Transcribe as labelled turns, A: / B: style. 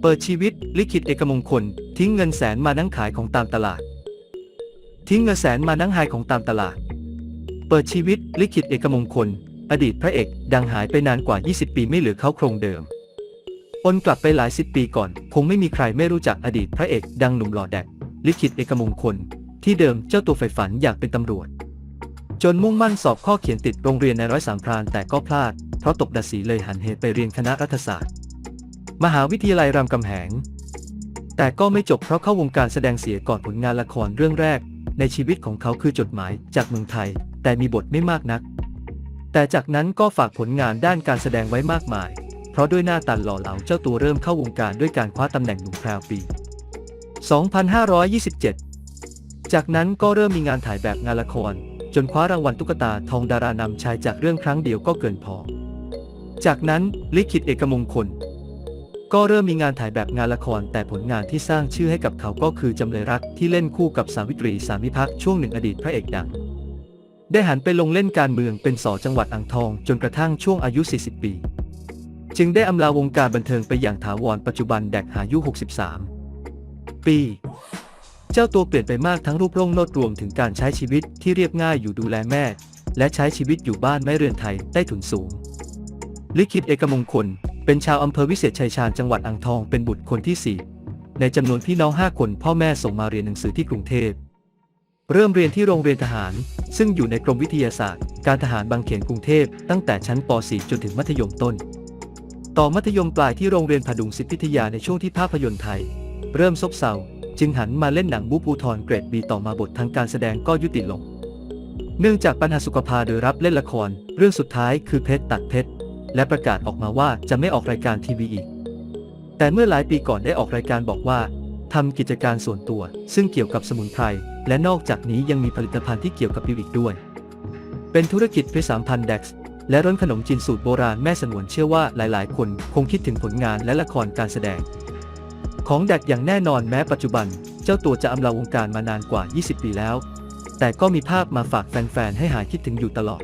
A: เปิดชีวิต ลิขิตเอกมงคล ทิ้งเงินแสนมานั่งขายของตามตลาด ทิ้งเงินแสนมานั่งหายของตามตลาด เปิดชีวิต ลิขิตเอกมงคล อดีตพระเอกดังหายไปนานกว่า 20 ปีไม่เหลือเขาโครงเดิมอนกลับไปหลายสิบปีก่อน คงไม่มีใครไม่รู้จักอดีตพระเอกดังหนุ่มหล่อแดก ลิขิตเอกมงคล ที่เดิมเจ้าตัวใฝ่ฝันอยากเป็นตำรวจ จนมุ่งมั่นสอบข้อเขียนติดโรงเรียนในร้อยสามพรานแต่ก็พลาด เพราะตกดัสีเลยหันเหไปเรียนคณะรัฐศาสตร์ มหาวิทยาลัยรามคำแหง แต่ก็ไม่จบเพราะเข้าวงการแสดงเสียก่อนผลงานละครเรื่องแรก ในชีวิตของเขาคือจดหมายจากเมืองไทย แต่มีบทไม่มากนัก แต่จากนั้นก็ฝากผลงานด้านการแสดงไว้มากมาย เพราะด้วยหน้าตาหล่อเหลาเจ้าตัวเริ่มเข้าวงการด้วยการคว้าตำแหน่งหนุ่มแพรวปี 2527 จากนั้นก็เริ่มมีงานถ่ายแบบงานละคร จนคว้ารางวัลตุ๊กตาทองดารานำชายจากเรื่องครั้งเดียวก็เกินพอ จากนั้นลิขิตเอกมงคล ก็เริ่มมีงานถ่ายแบบงานละคร แต่ผลงานที่สร้างชื่อให้กับเขาก็คือจำเลยรักที่เล่นคู่กับสาวิตรีสามิภักช่วงหนึ่งอดีตพระเอกดัง ได้หันไปลงเล่นการเมืองเป็นสอจังหวัดอ่างทอง จนกระทั่งช่วงอายุ 40 ปี จึงได้อำลาวงการบันเทิงไปอย่างถาวรปัจจุบันแดกหายุ 63 ปี เจ้าตัวเปลี่ยนไปมากทั้งรูปร่างโนดรวมถึงการใช้ชีวิตที่เรียบง่ายอยู่ดูแลแม่ และใช้ชีวิตอยู่บ้านไม่เรือนไทยใต้ถุนสูง ลิขิตเอกมงคล เป็นชาวอำเภอวิเศษชัยชาญจังหวัดอ่างทองเป็นบุตรคนที่ 4 ในจำนวนพี่น้อง 5 คนพ่อแม่ส่งมาเรียนหนังสือที่กรุงเทพ เริ่มเรียนที่โรงเรียนทหาร ซึ่งอยู่ในกรมวิทยาศาสตร์ การทหารบางเขนกรุงเทพตั้งแต่ชั้นป .4 จนถึงมัธยมต้น ต่อมัธยมปลายที่โรงเรียนผดุงศิษย์พิทยาในช่วงที่ภาพยนตร์ไทย เริ่มซบเซาจึงหันมาเล่นหนังบูปูทรเกรดบีต่อมาบททางการแสดงก็ยุติลง เนื่องจากปัญหาสุขภาพโดยรับเล่นละคร เรื่องสุดท้ายคือเพชรตัดเพชร และประกาศออกมาว่าจะไม่ออกรายการทีวีอีก แต่เมื่อหลายปีก่อนได้ออกรายการบอกว่าทำกิจการส่วนตัว ซึ่งเกี่ยวกับสมุนไพรและนอกจากนี้ยังมีผลิตภัณฑ์ที่เกี่ยวกับบิวอีกด้วย เป็นธุรกิจเพสามพันเด็กซ์และร้านขนมจีนสูตรโบราณแม่สนวนเชื่อว่าหลาย ๆ คนคงคิดถึงผลงานและละครการแสดง ของแดกอย่างแน่นอนแม้ปัจจุบัน เจ้าตัวจะอำลาวงการมานานกว่า 20 ปีแล้ว แต่ก็มีภาพมาฝากแฟน ๆ ให้หายคิดถึงอยู่ตลอด